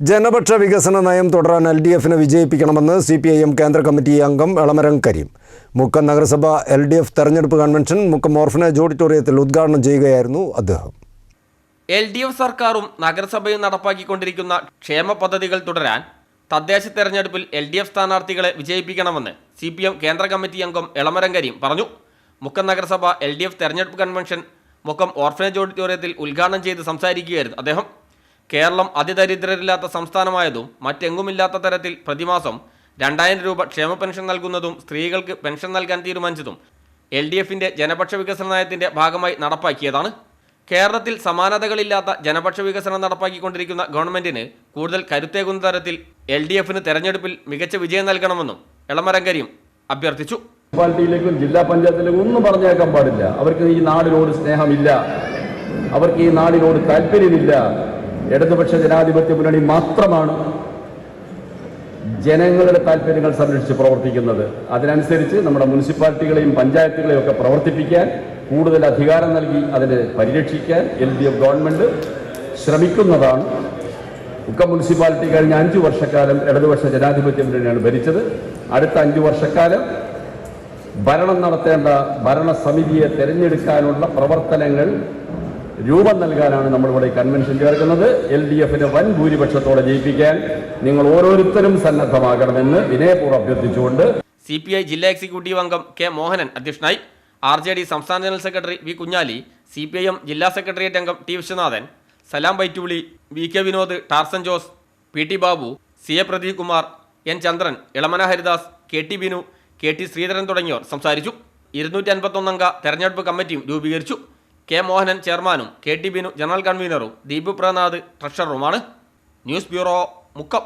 ജനപക്ഷ വികസന നയം തുടരാൻ എൽ ഡി എഫിനെ വിജയിപ്പിക്കണമെന്ന് സി പി ഐ എം കേന്ദ്ര കമ്മിറ്റി അംഗം എളമരം കരീം. മുക്കം നഗരസഭ എൽ ഡി എഫ് തെരഞ്ഞെടുപ്പ് കൺവെൻഷൻ മുക്കം ഓർഫനേജ് ഓഡിറ്റോറിയത്തിൽ ഉദ്ഘാടനം ചെയ്യുകയായിരുന്നു അദ്ദേഹം. എൽ ഡി എഫ് സർക്കാരും നഗരസഭയും നടപ്പാക്കിക്കൊണ്ടിരിക്കുന്ന ക്ഷേമ പദ്ധതികൾ തുടരാൻ തദ്ദേശ തെരഞ്ഞെടുപ്പിൽ എൽ ഡി എഫ് സ്ഥാനാർത്ഥികളെ വിജയിപ്പിക്കണമെന്ന് സി പി എം കേന്ദ്ര കമ്മിറ്റി അംഗം എളമരം കരീം പറഞ്ഞു. മുക്കം നഗരസഭ എൽ ഡി എഫ് തെരഞ്ഞെടുപ്പ് കൺവെൻഷൻ മുക്കം ഓർഫനേജ് ഓഡിറ്റോറിയത്തിൽ ഉദ്ഘാടനം ചെയ്ത് സംസാരിക്കുകയായിരുന്നു അദ്ദേഹം. കേരളം അതിദരിദ്രരില്ലാത്ത സംസ്ഥാനമായതും മറ്റെങ്ങുമില്ലാത്ത തരത്തിൽ പ്രതിമാസം രണ്ടായിരം രൂപ ക്ഷേമ പെൻഷൻ നൽകുന്നതും സ്ത്രീകൾക്ക് പെൻഷൻ നൽകാൻ തീരുമാനിച്ചതും എൽ ഡി എഫിന്റെ ജനപക്ഷ വികസന നയത്തിന്റെ ഭാഗമായി നടപ്പാക്കിയതാണ്. കേരളത്തിൽ സമാനതകളില്ലാത്ത ജനപക്ഷ വികസനം നടപ്പാക്കിക്കൊണ്ടിരിക്കുന്ന ഗവൺമെന്റിന് കൂടുതൽ കരുത്തേകുന്ന തരത്തിൽ എൽ ഡി എഫിന് തെരഞ്ഞെടുപ്പിൽ മികച്ച വിജയം നൽകണമെന്നും എളമരങ്കരിയും അഭ്യർത്ഥിച്ചു. മുനിസിപ്പാലിറ്റിയിലേക്കും ജില്ലാ പഞ്ചായത്തിലേക്കും ഒന്നും പറഞ്ഞേക്കാൻ പാടില്ല. അവർക്ക് ഈ നാടിനോട് സ്നേഹമില്ല. അവർക്ക് ഈ നാടിനോട് താല്പര്യമില്ല. ഇടതുപക്ഷ ജനാധിപത്യ മുന്നണി മാത്രമാണ് ജനങ്ങളുടെ താല്പര്യങ്ങൾ സംരക്ഷിച്ച് പ്രവർത്തിക്കുന്നത്. അതിനനുസരിച്ച് നമ്മുടെ മുനിസിപ്പാലിറ്റികളെയും പഞ്ചായത്തുകളെയും ഒക്കെ പ്രവർത്തിപ്പിക്കാൻ കൂടുതൽ അധികാരം നൽകി അതിനെ പരിരക്ഷിക്കാൻ എൽ ഡി എഫ് ഗവൺമെന്റ് ശ്രമിക്കുന്നതാണ്. ഉക്ക മുനിസിപ്പാലിറ്റി കഴിഞ്ഞ അഞ്ചു വർഷക്കാലം ഇടതുപക്ഷ ജനാധിപത്യ മുന്നണിയാണ് ഭരിച്ചത്. അടുത്ത അഞ്ചു വർഷക്കാലം ഭരണം നടത്തേണ്ട ഭരണസമിതിയെ തിരഞ്ഞെടുക്കാനുള്ള പ്രവർത്തനങ്ങൾ രൂപം നൽകാനാണ് നമ്മളിവിടെ കൺവെൻഷൻ ചേർക്കുന്നത്. എൽ ഡി എഫിന് വൻ ഭൂരിപക്ഷത്തോടെ ജയിപ്പിക്കാൻ നിങ്ങൾ ഓരോരുത്തരും സന്നദ്ധമാകണമെന്ന് വിനയപൂർവം അഭ്യർത്ഥിച്ചുകൊണ്ട് സി പി ഐ ജില്ലാ എക്സിക്യൂട്ടീവ് അംഗം കെ മോഹനൻ അധ്യക്ഷനായി ആർ ജെ ഡി സംസ്ഥാന general secretary V Kunjali C P I M ജില്ലാ സെക്രട്ടേറിയറ്റ് അംഗം T Viswanathan Salam ബൈറ്റുവിളി V K Vinod Tarzan Jose P T Babu C A Pradeep Kumar N Chandran Elamana Haridas K T Binu K T Sreedharan തുടങ്ങിയവർ സംസാരിച്ചു. ഇരുന്നൂറ്റി അൻപത്തൊന്നംഗ തെരഞ്ഞെടുപ്പ് കമ്മിറ്റിയും രൂപീകരിച്ചു. K Mohanan ചെയർമാനും K T Binu general കൺവീനറും Deepu Pranath ട്രഷററുമാണ്. News bureau Mukkam.